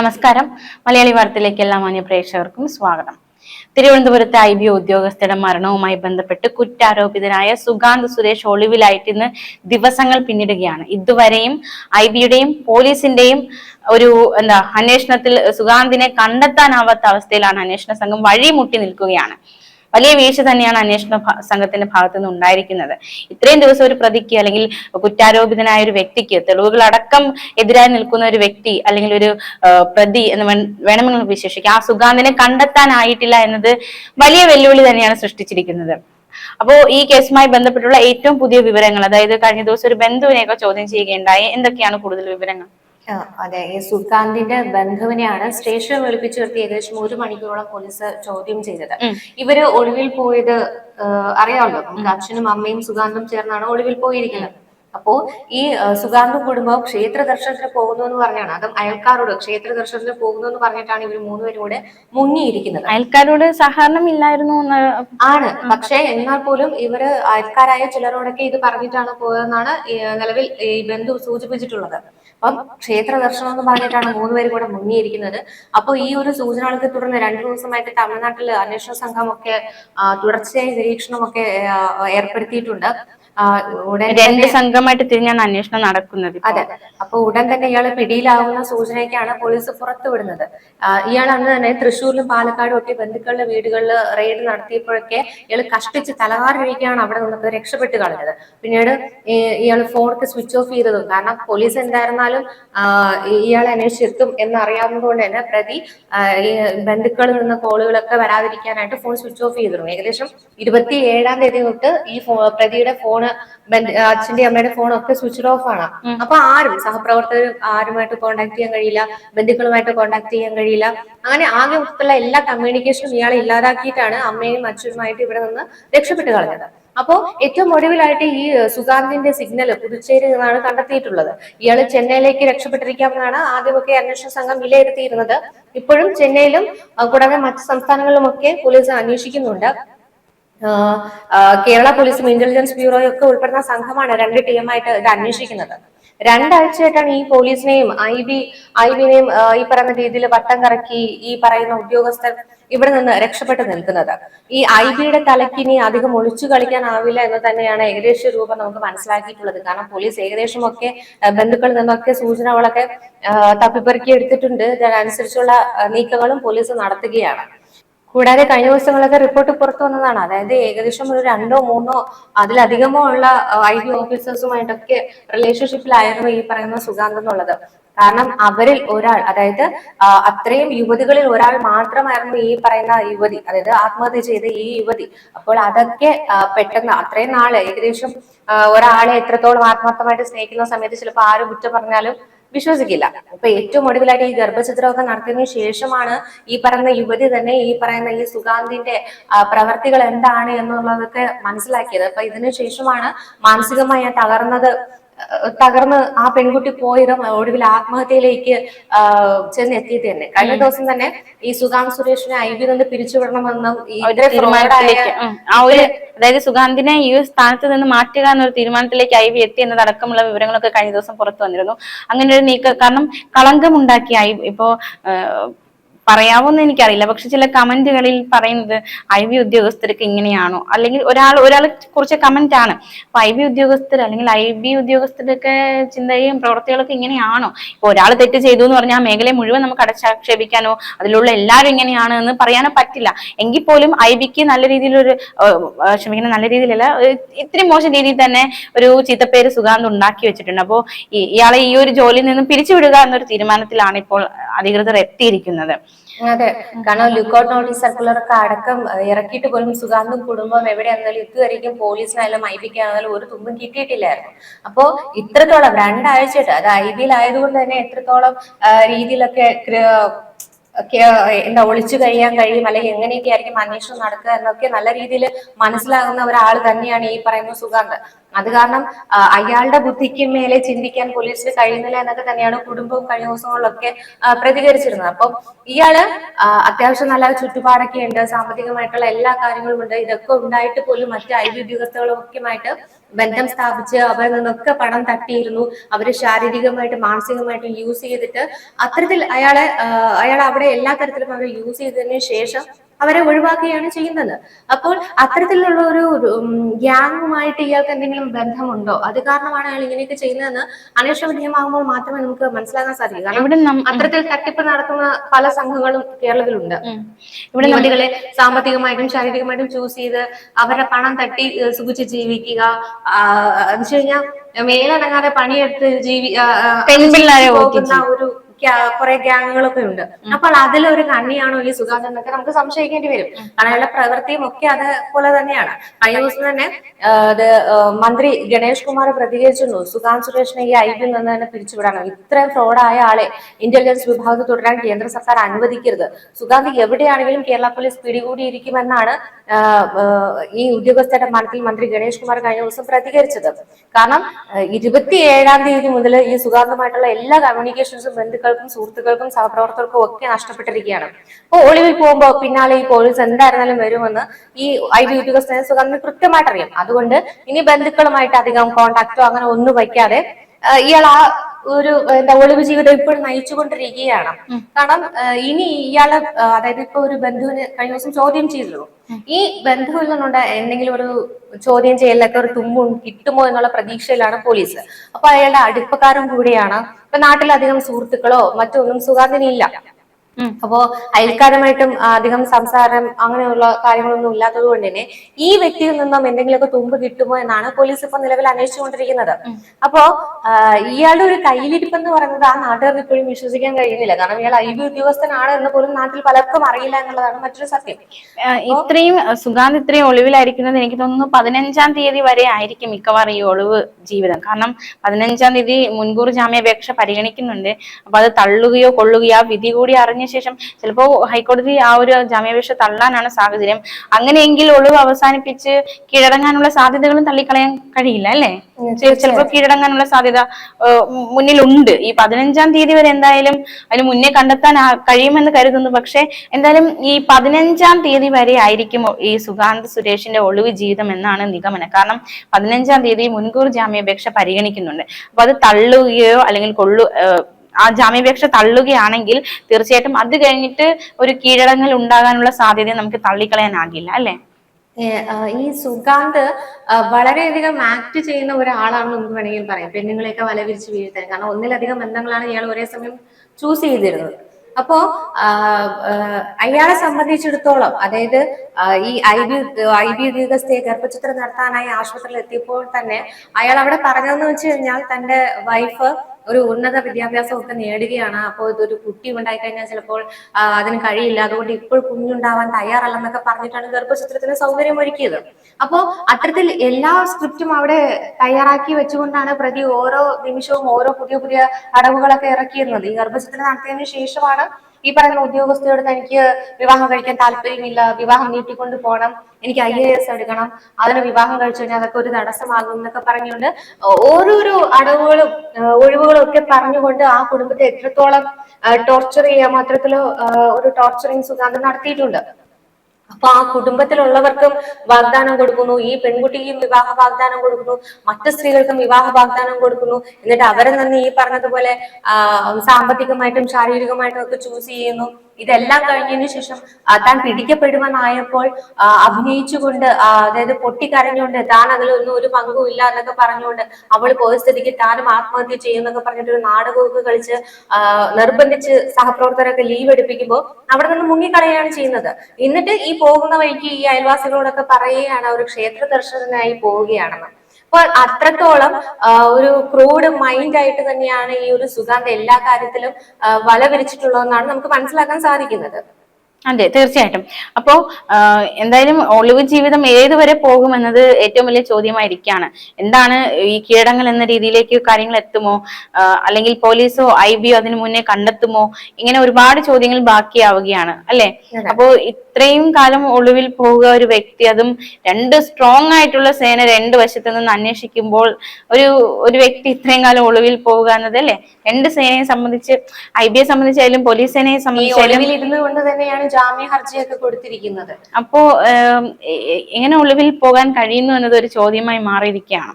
നമസ്കാരം. മലയാളി വാർത്തയിലേക്ക് എല്ലാ മാന്യ പ്രേക്ഷകർക്കും സ്വാഗതം. തിരുവനന്തപുരത്തെ ഐ ബി ഉദ്യോഗസ്ഥരുടെ മരണവുമായി ബന്ധപ്പെട്ട് കുറ്റാരോപിതനായ സുഗാന്ത് സുരേഷ് ഒളിവിലായിട്ട് ഇന്ന് ദിവസങ്ങൾ പിന്നിടുകയാണ്. ഇതുവരെയും ഐ ബിയുടെയും പോലീസിന്റെയും ഒരു എന്താ അന്വേഷണത്തിൽ സുഗാന്തിനെ കണ്ടെത്താനാവാത്ത അവസ്ഥയിലാണ് അന്വേഷണ സംഘം വഴിമുട്ടി നിൽക്കുകയാണ്. വലിയ വീഴ്ച തന്നെയാണ് അന്വേഷണ സംഘത്തിന്റെ ഭാഗത്തു നിന്ന് ഉണ്ടായിരിക്കുന്നത്. ഇത്രയും ദിവസം ഒരു പ്രതിക്ക് അല്ലെങ്കിൽ കുറ്റാരോപിതനായ ഒരു വ്യക്തിക്ക് തെളിവുകൾ അടക്കം എതിരായി നിൽക്കുന്ന ഒരു വ്യക്തി അല്ലെങ്കിൽ ഒരു പ്രതി എന്ന് വേണമെങ്കിൽ വിശേഷിക്കാം. ആ സുഗാന്തിനെ കണ്ടെത്താനായിട്ടില്ല എന്നത് വലിയ വെല്ലുവിളി തന്നെയാണ് സൃഷ്ടിച്ചിരിക്കുന്നത്. അപ്പോ ഈ കേസുമായി ബന്ധപ്പെട്ടുള്ള ഏറ്റവും പുതിയ വിവരങ്ങൾ അതായത് കഴിഞ്ഞ ദിവസം ഒരു ബന്ധുവിനെയൊക്കെ ചോദ്യം ചെയ്യുകയുണ്ടായി. എന്തൊക്കെയാണ് കൂടുതൽ വിവരങ്ങൾ? അതെ. ഈ സുകാന്തിന്റെ ബന്ധുവിനെയാണ് സ്റ്റേഷനിൽ വിളിപ്പിച്ചു നിർത്തി ഏകദേശം ഒരു മണിക്കൂറോളം പോലീസ് ചോദ്യം ചെയ്തത്. ഇവർ ഒളിവിൽ പോയത് അറിയാമല്ലോ? നമുക്ക് അച്ഛനും അമ്മയും സുഗാന്തും ചേർന്നാണ് ഒളിവിൽ പോയിരിക്കുന്നത്. അപ്പോ ഈ ആ, കുടുംബം ക്ഷേത്ര ദർശനത്തിന് പോകുന്നു എന്ന് പറഞ്ഞാണ്. അതും അയൽക്കാരോട് ക്ഷേത്ര ദർശനത്തിന് പോകുന്നു എന്ന് പറഞ്ഞിട്ടാണ് ഇവർ മൂന്നുപേരും കൂടെ മുങ്ങിയിരിക്കുന്നത്. അയൽക്കാരോട് സഹകരണം ഇല്ലായിരുന്നു ആണ്. പക്ഷെ എന്നാൽ പോലും ഇവർ അയൽക്കാരായ ചിലരോടൊക്കെ ഇത് പറഞ്ഞിട്ടാണ് പോയതെന്നാണ് നിലവിൽ ഈ ബന്ധു സൂചിപ്പിച്ചിട്ടുള്ളത്. അപ്പം ക്ഷേത്ര ദർശനം എന്ന് പറഞ്ഞിട്ടാണ് പേര് കൂടെ മുങ്ങിയിരിക്കുന്നത്. അപ്പോൾ ഈ ഒരു സൂചനകൾക്ക് തുടർന്ന് രണ്ടു ദിവസമായിട്ട് തമിഴ്നാട്ടിൽ അന്വേഷണ സംഘമൊക്കെ തുടർച്ചയായി നിരീക്ഷണമൊക്കെ ഏർപ്പെടുത്തിയിട്ടുണ്ട്. രണ്ട് സംഘമായിട്ട് തിരിഞ്ഞാണ് അന്വേഷണം നടക്കുന്നത് അതെ അപ്പൊ ഉടൻ തന്നെ ഇയാൾ പിടിയിലാവുന്ന സൂചനയ്ക്കാണ് പോലീസ് പുറത്തുവിടുന്നത് ഇയാൾ അന്ന് തന്നെ തൃശ്ശൂരിലും പാലക്കാടും ഒക്കെ ബന്ധുക്കളുടെ വീടുകളിൽ റെയ്ഡ് നടത്തിയപ്പോഴൊക്കെ ഇയാൾ കഷ്ടിച്ച് തലവാറിഴിക്കുകയാണ് അവിടെ നിന്നത് രക്ഷപ്പെട്ട് കളഞ്ഞത്. പിന്നീട് ഇയാൾ ഫോണൊക്കെ സ്വിച്ച് ഓഫ് ചെയ്തതും. കാരണം പോലീസ് എന്തായിരുന്നാലും ഇയാളെ അന്വേഷിച്ചെത്തും എന്നറിയാവുന്നതുകൊണ്ട് തന്നെ പ്രതി ബന്ധുക്കളിൽ നിന്ന് കോളുകളൊക്കെ വരാതിരിക്കാനായിട്ട് ഫോൺ സ്വിച്ച് ഓഫ് ചെയ്തിരുന്നു. ഏകദേശം ഇരുപത്തി ഏഴാം തീയതി തൊട്ട് ഈ പ്രതിയുടെ ഫോണ് അച്ഛന്റെ അമ്മയുടെ ഫോൺ ഒക്കെ സ്വിച്ച് ഓഫ് ആണ്. അപ്പൊ ആരും സഹപ്രവർത്തകരും ആരുമായിട്ട് കോണ്ടാക്ട് ചെയ്യാൻ കഴിയില്ല. ബന്ധുക്കളുമായിട്ട് കോണ്ടാക്ട് ചെയ്യാൻ കഴിയില്ല. അങ്ങനെ ആകെ മൊത്തത്തിലുള്ള എല്ലാ കമ്മ്യൂണിക്കേഷനും ഇയാളെ ഇല്ലാതാക്കിയിട്ടാണ് അമ്മയും അച്ഛനുമായിട്ട് ഇവിടെ നിന്ന് രക്ഷപ്പെട്ട് കളഞ്ഞത്. അപ്പോ ഏറ്റവും ഒടുവിലായിട്ട് ഈ സുഗാന്തിന്റെ സിഗ്നൽ പുതുച്ചേരി നിന്നാണ് കണ്ടെത്തിയിട്ടുള്ളത്. ഇയാൾ ചെന്നൈയിലേക്ക് രക്ഷപ്പെട്ടിരിക്കാമെന്നാണ് ആദ്യമൊക്കെ അന്വേഷണ സംഘം വിലയിരുത്തിയിരുന്നത്. ഇപ്പോഴും ചെന്നൈയിലും കൂടാതെ മറ്റ് സംസ്ഥാനങ്ങളിലുമൊക്കെ പോലീസ് അന്വേഷിക്കുന്നുണ്ട്. കേരള പോലീസും ഇന്റലിജൻസ് ബ്യൂറോയും ഒക്കെ ഉൾപ്പെടുന്ന സംഘമാണ് രണ്ട് ടീമായിട്ട് ഇത് അന്വേഷിക്കുന്നത്. രണ്ടാഴ്ചയായിട്ടാണ് ഈ പോലീസിനെയും ഐ ബി ഐ ബിനെയും ഈ പറയുന്ന രീതിയിൽ വട്ടം കറക്കി ഈ പറയുന്ന ഉദ്യോഗസ്ഥർ ഇവിടെ നിന്ന് രക്ഷപ്പെട്ടു നിൽക്കുന്നത്. ഈ ഐ ബിയുടെ തലക്കിനി അധികം ഒളിച്ചു കളിക്കാനാവില്ല എന്ന് തന്നെയാണ് ഏകദേശ രൂപം നമുക്ക് മനസ്സിലാക്കിയിട്ടുള്ളത്. കാരണം പോലീസ് ഏകദേശം ഒക്കെ ബന്ധുക്കളിൽ നിന്നൊക്കെ സൂചനകളൊക്കെ തപ്പിപ്പെറുക്കി എടുത്തിട്ടുണ്ട്. അതിനനുസരിച്ചുള്ള നീക്കങ്ങളും പോലീസ് നടത്തുകയാണ്. കൂടാതെ കഴിഞ്ഞ ദിവസങ്ങളൊക്കെ റിപ്പോർട്ട് പുറത്തു വന്നതാണ്. അതായത് ഏകദേശം ഒരു രണ്ടോ മൂന്നോ അതിലധികമോ ഉള്ള ഐ ബി ഓഫീസേഴ്സുമായിട്ടൊക്കെ റിലേഷൻഷിപ്പിലായിരുന്നു ഈ പറയുന്ന സുഗാന്ത് എന്നുള്ളത്. കാരണം അവരിൽ ഒരാൾ അതായത് അത്രയും യുവതികളിൽ ഒരാൾ മാത്രമായിരുന്നു ഈ പറയുന്ന യുവതി അതായത് ആത്മഹത്യ ചെയ്ത ഈ യുവതി. അപ്പോൾ അതൊക്കെ പെട്ടെന്ന് അത്രയും നാൾ ഏകദേശം ഒരാളെ എത്രത്തോളം ആത്മാർത്ഥമായിട്ട് സ്നേഹിക്കുന്ന സമയത്ത് ചിലപ്പോൾ ആരും കുറ്റം പറഞ്ഞാലും വിശ്വസിക്കില്ല. അപ്പൊ ഏറ്റവും ഒടുവിലായിട്ട് ഈ ഗർഭചിത്രമൊക്കെ നടത്തിയതിനു ശേഷമാണ് ഈ പറയുന്ന യുവതി തന്നെ ഈ പറയുന്ന ഈ സുഗാന്തിന്റെ പ്രവർത്തികൾ എന്താണ് എന്നുള്ളതൊക്കെ മനസ്സിലാക്കിയത്. അപ്പൊ ഇതിനു ശേഷമാണ് മാനസികമായി ഞാൻ തകർന്നത് തകർന്ന് ആ പെൺകുട്ടി പോയതും ഒടുവിൽ ആത്മഹത്യയിലേക്ക് ചെന്ന് ചെന്നെത്തിയത് തന്നെ. കഴിഞ്ഞ ദിവസം തന്നെ ഈ സുഗാന്ത് സുരേഷിനെ ഐ ബി നിന്ന് പിരിച്ചുവിടണമെന്നും അതായത് സുഗാന്തിനെ ഈ സ്ഥാനത്ത് നിന്ന് മാറ്റുക എന്നൊരു തീരുമാനത്തിലേക്ക് ഐ വി എത്തി എന്നതടക്കമുള്ള വിവരങ്ങളൊക്കെ കഴിഞ്ഞ ദിവസം പുറത്തു വന്നിരുന്നു. അങ്ങനെ ഒരു നീക്ക കാരണം കളങ്കമുണ്ടാക്കിയ ഐ ഇപ്പോ ഏഹ്, പറയാവോന്ന് എനിക്കറിയില്ല. പക്ഷെ ചില കമന്റുകളിൽ പറയുന്നത് ഐ വി ഉദ്യോഗസ്ഥർക്ക് ഇങ്ങനെയാണോ? അല്ലെങ്കിൽ ഒരാൾ ഒരാൾ കുറിച്ച് കമന്റ് ആണ്. അപ്പൊ ഐ ബി ഉദ്യോഗസ്ഥർ അല്ലെങ്കിൽ ഐ ബി ഉദ്യോഗസ്ഥരുടെയൊക്കെ ചിന്തയും പ്രവർത്തികളൊക്കെ ഇങ്ങനെയാണോ? ഇപ്പൊ ഒരാൾ തെറ്റ് ചെയ്തു എന്ന് പറഞ്ഞാൽ ആ മേഖലയെ മുഴുവൻ നമുക്ക് അടച്ചാക്ഷേപിക്കാനോ അതിലുള്ള എല്ലാവരും ഇങ്ങനെയാണ് എന്ന് പറയാനോ പറ്റില്ല. എങ്കിൽ പോലും ഐ ബിക്ക് നല്ല രീതിയിലൊരു ക്ഷമിക്കണം നല്ല രീതിയിലല്ല ഇത്രയും മോശം രീതിയിൽ തന്നെ ഒരു ചീത്തപ്പേര് സുഗാന്ത് ഉണ്ടാക്കി വെച്ചിട്ടുണ്ട്. അപ്പോൾ ഇയാളെ ഈ ഒരു ജോലിയിൽ നിന്നും പിരിച്ചുവിടുക എന്നൊരു തീരുമാനത്തിലാണ് ഇപ്പോൾ അധികൃതർ എത്തിയിരിക്കുന്നത്. അതെ. കാരണം ലുക്കൌട്ട് നോട്ടീസ് സർക്കുലർ ഒക്കെ അടക്കം ഇറക്കിയിട്ട് പോലും സുഗാന്തും കുടുംബം എവിടെയാണെന്നാലും ഇതുവരെയും പോലീസിനായാലും ഐ ബിക്കാണെന്നാലും ഒരു തുമ്പും കിട്ടിയിട്ടില്ലായിരുന്നു. അപ്പോ ഇത്രത്തോളം രണ്ടാഴ്ചയായിട്ട് അത് ഐ ബിയിൽ ആയതുകൊണ്ട് തന്നെ എത്രത്തോളം രീതിയിലൊക്കെ എന്താ ഒളിച്ചു കഴിയാൻ കഴിയും അല്ലെങ്കിൽ എങ്ങനെയൊക്കെ ആയിരിക്കും അന്വേഷണം നടക്കുക എന്നൊക്കെ നല്ല രീതിയിൽ മനസ്സിലാകുന്ന ഒരാൾ തന്നെയാണ് ഈ പറയുന്ന സുഗാന്ത്. അത് കാരണം അയാളുടെ ബുദ്ധിക്ക് മേലെ ചിന്തിക്കാൻ പോലീസിന് കഴിയുന്നില്ല എന്നൊക്കെ തന്നെയാണ് കുടുംബവും കഴിഞ്ഞ ദിവസങ്ങളിലൊക്കെ പ്രതികരിച്ചിരുന്നത്. അപ്പം ഇയാൾ അത്യാവശ്യം നല്ല ചുറ്റുപാടൊക്കെ ഉണ്ട് സാമ്പത്തികമായിട്ടുള്ള എല്ലാ കാര്യങ്ങളും ഉണ്ട്. ഇതൊക്കെ ഉണ്ടായിട്ട് പോലും മറ്റ് ഐ ബി ഉദ്യോഗസ്ഥകളൊക്കെയുമായിട്ട് ബന്ധം സ്ഥാപിച്ച് അവരിൽ നിന്നൊക്കെ പണം തട്ടിയിരുന്നു. അവർ ശാരീരികമായിട്ട് മാനസികമായിട്ടും യൂസ് ചെയ്തിട്ട് അത്തരത്തിൽ അയാളെ അയാൾ അവിടെ എല്ലാ തരത്തിലും അവർ യൂസ് ചെയ്തതിനു ശേഷം അവരെ ഒഴിവാക്കുകയാണ് ചെയ്യുന്നത്. അപ്പോൾ അത്തരത്തിലുള്ള ഒരു ഗ്യാങ്ങുമായിട്ട് ഇയാൾക്ക് എന്തെങ്കിലും ബന്ധമുണ്ടോ? അത് കാരണമാണ് അയാൾ ഇങ്ങനെയൊക്കെ ചെയ്യുന്നതെന്ന് അന്വേഷണ വിധേയമാകുമ്പോൾ മാത്രമേ നമുക്ക് മനസ്സിലാക്കാൻ സാധിക്കൂ. കാരണം അത്തരത്തിൽ തട്ടിപ്പ് നടക്കുന്ന പല സംഘങ്ങളും കേരളത്തിലുണ്ട്. ഇവിടെ കുട്ടികളെ സാമ്പത്തികമായിട്ടും ശാരീരികമായിട്ടും ചൂസ് ചെയ്ത് അവരുടെ പണം തട്ടി സുഖിച്ച് ജീവിക്കുക. എന്ന് വെച്ച് കഴിഞ്ഞാൽ മേലടങ്ങാതെ പണിയെടുത്ത് ജീവി പെൺപിള്ളേരെ പോകുന്ന ഒരു കുറെ ഗ്യാങ്ങുകളൊക്കെ ഉണ്ട്. അപ്പോൾ അതിലൊരു കണ്ണിയാണോ ഈ സുഗാന്ത് എന്നൊക്കെ നമുക്ക് സംശയിക്കേണ്ടി വരും. കാരണം അയാളുടെ പ്രവൃത്തിയും ഒക്കെ അതുപോലെ തന്നെയാണ്. കഴിഞ്ഞ ദിവസം തന്നെ അത് മന്ത്രി ഗണേഷ് കുമാർ പ്രതികരിച്ചിരുന്നു. സുഗാന്ത് സുരേഷിനെ ഈ ഐ പി നിന്ന് തന്നെ പിരിച്ചുവിടണം ഇത്രയും ഫ്രോഡായ ആളെ ഇന്റലിജൻസ് വിഭാഗത്തിൽ തുടരാൻ കേന്ദ്ര സർക്കാർ അനുവദിക്കരുത്. സുഗാന്ത് എവിടെയാണെങ്കിലും കേരള പോലീസ് പിടികൂടിയിരിക്കുമെന്നാണ് ഈ ഉദ്യോഗസ്ഥരുടെ മനത്തിൽ മന്ത്രി ഗണേഷ് കുമാർ കഴിഞ്ഞ ദിവസം പ്രതികരിച്ചത്. കാരണം ഇരുപത്തി ഏഴാം തീയതി മുതൽ ഈ സുഗാന്തമായിട്ടുള്ള എല്ലാ കമ്മ്യൂണിക്കേഷൻസും ബന്ധുക്കൾക്കും സുഹൃത്തുക്കൾക്കും സഹപ്രവർത്തകർക്കും ഒക്കെ നഷ്ടപ്പെട്ടിരിക്കുകയാണ്. അപ്പോൾ ഒളിവിൽ പോകുമ്പോൾ പിന്നാലെ ഈ പോലീസ് എന്തായിരുന്നാലും വരുമെന്ന് ഈ ഐ ബി ഉദ്യോഗസ്ഥനെ സുഖം കൃത്യമായിട്ട് അറിയാം അതുകൊണ്ട് ഇനി ബന്ധുക്കളുമായിട്ട് അധികം കോണ്ടാക്റ്റോ അങ്ങനെ ഒന്നും വയ്ക്കാതെ ഇയാൾ ആ ഒരു എന്താ ഒളിവ് ജീവിതം ഇപ്പോഴും നയിച്ചുകൊണ്ടിരിക്കുകയാണ്. കാരണം ഇനി ഇയാൾ അതായത് ഇപ്പൊ ഒരു ബന്ധുവിന് കഴിഞ്ഞ ദിവസം ചോദ്യം ചെയ്തിരുന്നു. ഈ ബന്ധുവിൽ നിന്നുണ്ട് എന്തെങ്കിലും ഒരു ചോദ്യം ചെയ്യലൊക്കെ ഒരു തുമ്പും കിട്ടുമോ എന്നുള്ള പ്രതീക്ഷയിലാണ് പോലീസ്. അപ്പൊ അയാളുടെ അടുപ്പക്കാരും കൂടിയാണ്. ഇപ്പൊ നാട്ടിലധികം സുഹൃത്തുക്കളോ മറ്റൊന്നും സുഗാന്തിനില്ല ഉം. അപ്പോ അയൽക്കാരുമായിട്ടും അധികം സംസാരം അങ്ങനെയുള്ള കാര്യങ്ങളൊന്നും ഇല്ലാത്തത് കൊണ്ട് തന്നെ ഈ വ്യക്തിയിൽ നിന്നും എന്തെങ്കിലുമൊക്കെ തുമ്പ് കിട്ടുമോ എന്നാണ് പോലീസ് ഇപ്പൊ നിലവിൽ അന്വേഷിച്ചുകൊണ്ടിരിക്കുന്നത്. അപ്പോ ഇയാളുടെ ഒരു കയ്യിലിരിപ്പ് എന്ന് പറയുന്നത് ആ നാട്ടുകാർക്ക് ഇപ്പോഴും വിശ്വസിക്കാൻ കഴിയുന്നില്ല. കാരണം ഇയാൾ ഐ ബി ഉദ്യോഗസ്ഥനാണ് എന്ന് പോലും നാട്ടിൽ പലർക്കും അറിയില്ല എന്നുള്ളതാണ് മറ്റൊരു സത്യം. ഇത്രയും സുഖാന്ത് സുഗാന്ത് ഇത്രയും ഒളിവിലായിരിക്കുന്നത് എനിക്ക് തോന്നുന്നു പതിനഞ്ചാം തീയതി വരെ ആയിരിക്കും മിക്കവാറും ഈ ഒളിവ് ജീവിതം. കാരണം പതിനഞ്ചാം തീയതി മുൻകൂർ ജാമ്യാപേക്ഷ പരിഗണിക്കുന്നുണ്ട്. അപ്പൊ അത് തള്ളുകയോ കൊള്ളുകയോ ആ വിധി കൂടി അറിഞ്ഞ ശേഷം ചിലപ്പോ ഹൈക്കോടതി ആ ഒരു ജാമ്യാപേക്ഷ തള്ളാനാണ് സാഹചര്യം. അങ്ങനെയെങ്കിൽ ഒളിവ് അവസാനിപ്പിച്ച് കീഴടങ്ങാനുള്ള സാധ്യതകളും തള്ളിക്കളയാൻ കഴിയില്ല അല്ലേ? ചിലപ്പോൾ കീഴടങ്ങാനുള്ള സാധ്യത മുന്നിലുണ്ട്. ഈ പതിനഞ്ചാം തീയതി വരെ എന്തായാലും അതിന് മുന്നേ കണ്ടെത്താൻ കഴിയുമെന്ന് കരുതുന്നു. പക്ഷെ എന്തായാലും ഈ പതിനഞ്ചാം തീയതി വരെ ആയിരിക്കും ഈ സുഗാന്ത് സുരേഷിന്റെ ഒളിവ് ജീവിതം എന്നാണ് നിഗമനം. കാരണം പതിനഞ്ചാം തീയതി മുൻകൂർ ജാമ്യാപേക്ഷ പരിഗണിക്കുന്നുണ്ട്. അപ്പൊ അത് തള്ളുകയോ അല്ലെങ്കിൽ കൊള്ളു ആ ജാമ്യാപേക്ഷ തള്ളുകയാണെങ്കിൽ തീർച്ചയായിട്ടും അത് കഴിഞ്ഞിട്ട് ഒരു കീഴടങ്ങൽ ഉണ്ടാകാനുള്ള സാധ്യത നമുക്ക് തള്ളിക്കളയാനാകില്ല അല്ലെ? ഈ സുഗാന്ത് വളരെയധികം ആക്ട് ചെയ്യുന്ന ഒരാളാണെന്ന് നമുക്ക് വേണമെങ്കിൽ പറയാം. പെണ്ണുങ്ങളെയൊക്കെ വല വിരിച്ച് വീഴ്ത്താൻ. കാരണം ഒന്നിലധികം ബന്ധങ്ങളാണ് ഇയാൾ ഒരേ സമയം ചൂസ് ചെയ്തിരുന്നത്. അപ്പോ അയാളെ സംബന്ധിച്ചിടത്തോളം അതായത് ഈ ഐ ബി ഐ ബി ഉദ്യോഗസ്ഥയെ ഗർഭചിത്രം നടത്താനായി ആശുപത്രിയിൽ എത്തിയപ്പോൾ തന്നെ അയാൾ അവിടെ പറഞ്ഞതെന്ന് വെച്ച് കഴിഞ്ഞാൽ തന്റെ വൈഫ് ഒരു ഉന്നത വിദ്യാഭ്യാസം ഒക്കെ നേടുകയാണ്. അപ്പോൾ ഇതൊരു കുട്ടി ഉണ്ടായി കഴിഞ്ഞാൽ ചിലപ്പോൾ അതിന് കഴിയില്ല. അതുകൊണ്ട് ഇപ്പോൾ കുഞ്ഞുണ്ടാവാൻ തയ്യാറല്ലെന്നൊക്കെ പറഞ്ഞിട്ടാണ് ഗർഭചിത്രത്തിന് സൗകര്യം ഒരുക്കിയത്. അപ്പോൾ അത്തരത്തിൽ എല്ലാ സ്ക്രിപ്റ്റും അവിടെ തയ്യാറാക്കി വെച്ചുകൊണ്ടാണ് പ്രതി ഓരോ നിമിഷവും ഓരോ പുതിയ പുതിയ അടവുകളൊക്കെ ഇറക്കിയിരുന്നത്. ഈ ഗർഭചിത്രം നടത്തിയതിനു ശേഷമാണ് ഈ പറയുന്ന ഉദ്യോഗസ്ഥയോട് തനിക്ക് വിവാഹം കഴിക്കാൻ താല്പര്യമില്ല വിവാഹം നീട്ടിക്കൊണ്ട് പോകണം എനിക്ക് ഐ എ എസ് എടുക്കണം അതിന് വിവാഹം കഴിച്ചു കഴിഞ്ഞാൽ അതൊക്കെ ഒരു തടസ്സമാകും എന്നൊക്കെ പറഞ്ഞുകൊണ്ട് ഓരോരോ അടവുകളും ഒഴിവുകളും ഒക്കെ പറഞ്ഞുകൊണ്ട് ആ കുടുംബത്തെ എത്രത്തോളം ടോർച്ചർ ചെയ്യാൻ അത്തരത്തിലോ ഒരു ടോർച്ചറിങ് സുഗാന്തം നടത്തിയിട്ടുണ്ട്. അപ്പൊ ആ കുടുംബത്തിലുള്ളവർക്കും വാഗ്ദാനം കൊടുക്കുന്നു ഈ പെൺകുട്ടിക്കും വിവാഹ വാഗ്ദാനം കൊടുക്കുന്നു മറ്റു സ്ത്രീകൾക്കും വിവാഹ വാഗ്ദാനം കൊടുക്കുന്നു. എന്നിട്ട് അവരെ നിന്ന് ഈ പറഞ്ഞതുപോലെ സാമ്പത്തികമായിട്ടും ശാരീരികമായിട്ടും ഒക്കെ ചൂസ് ചെയ്യുന്നു. ഇതെല്ലാം കഴിഞ്ഞതിന് ശേഷം താൻ പിടിക്കപ്പെടുമെന്നായപ്പോൾ അഭിനയിച്ചുകൊണ്ട് അതായത് പൊട്ടിക്കരഞ്ഞുകൊണ്ട് താൻ അതിലൊന്നും ഒരു പങ്കും ഇല്ല എന്നൊക്കെ പറഞ്ഞുകൊണ്ട് അവൾ പോയ സ്ഥിതിക്ക് താനും ആത്മഹത്യ ചെയ്യുന്നൊക്കെ പറഞ്ഞിട്ട് ഒരു നാടകമൊക്കെ കളിച്ച് നിർബന്ധിച്ച് സഹപ്രവർത്തകരൊക്കെ ലീവ് എടുപ്പിക്കുമ്പോൾ അവിടെ നിന്ന് മുങ്ങിക്കളയാണ് ചെയ്യുന്നത്. എന്നിട്ട് ഈ പോകുന്ന വഴിക്ക് ഈ അയൽവാസികളോടൊക്കെ പറയുകയാണ് അവർ ക്ഷേത്ര ദർശനത്തിനായി പോവുകയാണെന്ന്. അപ്പോൾ അത്രത്തോളം ഒരു ക്രൂഡ് മൈൻഡ് ആയിട്ട് തന്നെയാണ് ഈ ഒരു സുഗാന്ത് എല്ലാ കാര്യത്തിലും വല വിരിച്ചിട്ടുള്ളതെന്നാണ് നമുക്ക് മനസ്സിലാക്കാൻ സാധിക്കുന്നത്. അതെ തീർച്ചയായിട്ടും. അപ്പോ എന്തായാലും ഒളിവ് ജീവിതം ഏതുവരെ പോകുമെന്നത് ഏറ്റവും വലിയ ചോദ്യമായിരിക്കാണ്. എന്താണ് ഈ കീടങ്ങൾ എന്ന രീതിയിലേക്ക് കാര്യങ്ങൾ എത്തുമോ? അല്ലെങ്കിൽ പോലീസോ ഐ ബിയോ അതിനു മുന്നേ കണ്ടെത്തുമോ? ഇങ്ങനെ ഒരുപാട് ചോദ്യങ്ങൾ ബാക്കിയാവുകയാണ് അല്ലെ? അപ്പോൾ അപ്പോ ഇത്രയും കാലം ഒളിവിൽ പോവുക ഒരു വ്യക്തി അതും രണ്ട് സ്ട്രോങ് ആയിട്ടുള്ള സേന രണ്ട് വശത്ത് നിന്ന് അന്വേഷിക്കുമ്പോൾ ഒരു ഒരു വ്യക്തി ഇത്രയും കാലം ഒളിവിൽ പോവുക എന്നത് അല്ലെ? രണ്ട് സേനയെ സംബന്ധിച്ച് ഐ ബിയെ സംബന്ധിച്ചായാലും പോലീസ് സേനയെ സംബന്ധിച്ചായാലും ഇരുന്നുകൊണ്ട് ഇരുന്നു കൊണ്ട് തന്നെയാണ് ജാമ്യ ഹർജിയൊക്കെ കൊടുത്തിരിക്കുന്നത്. അപ്പോ എങ്ങനെ ഒളിവിൽ പോകാൻ കഴിയുന്നു എന്നത് ഒരു ചോദ്യമായി മാറിയിരിക്കുകയാണ്.